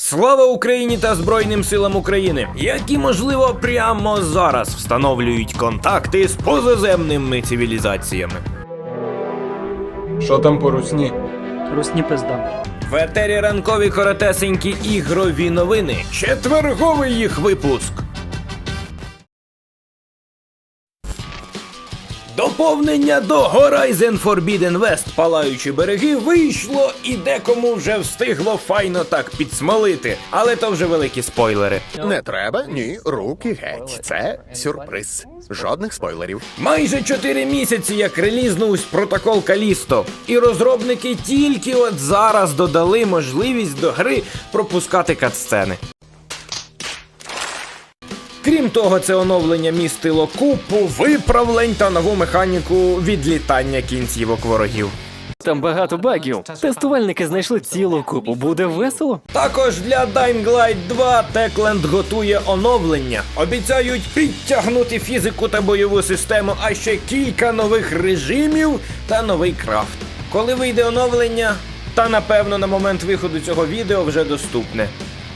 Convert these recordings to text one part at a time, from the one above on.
Слава Україні та Збройним силам України, які можливо прямо зараз встановлюють контакти з позаземними цивілізаціями. Що там по русні? Русні пизда. В етері ранкові коротесенькі ігрові новини. Четверговий їх випуск. Доповнення до Horizon Forbidden West палаючі береги вийшло і декому вже встигло файно так підсмолити, але то вже великі спойлери. Не треба, ні, руки геть. Це сюрприз. Жодних спойлерів. Майже 4 місяці як релізнувся протокол Калісто, і розробники тільки от зараз додали можливість до гри пропускати катсцени. Крім того, це оновлення містило купу виправлень та нову механіку відлітання кінцівок ворогів. Там багато багів. Тестувальники знайшли цілу купу. Буде весело. Також для Dying Light 2 Techland готує оновлення. Обіцяють підтягнути фізику та бойову систему, а ще кілька нових режимів та новий крафт. Коли вийде оновлення, та напевно на момент виходу цього відео вже доступне.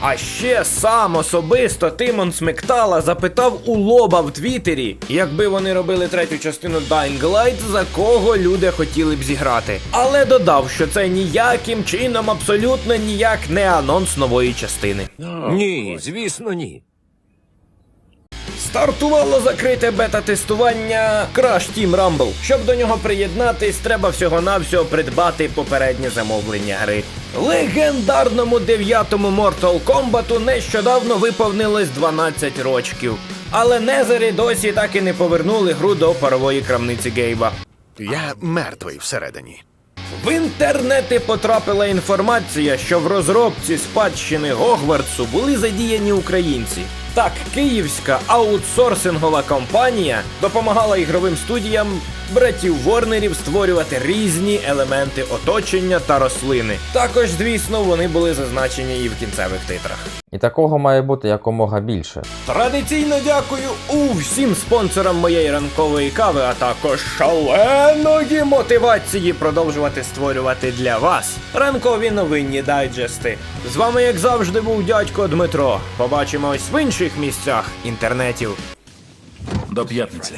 А ще сам особисто Тимон Смектала запитав у лоба в Твіттері, якби вони робили третю частину Dying Light, за кого люди хотіли б зіграти. Але додав, що це ніяким чином абсолютно ніяк не анонс нової частини. Ні, звісно, ні. Стартувало закрите бета-тестування Crash Team Rumble. Щоб до нього приєднатись, треба всього-навсього придбати попереднє замовлення гри. Легендарному дев'ятому Mortal Kombat нещодавно виповнилось 12 рочків. Але Незері досі так і не повернули гру до парової крамниці Гейба. Я мертвий всередині. В інтернети потрапила інформація, що в розробці спадщини Гогвартсу були задіяні українці. Так, київська аутсорсингова компанія допомагала ігровим студіям братів Ворнерів створювати різні елементи оточення та рослини. Також, звісно, вони були зазначені і в кінцевих титрах. І такого має бути якомога більше. Традиційно дякую усім спонсорам моєї ранкової кави, а також шаленої мотивації продовжувати створювати для вас ранкові новинні дайджести. З вами, як завжди, був дядько Дмитро. Побачимось в інших місцях інтернетів. До п'ятниці.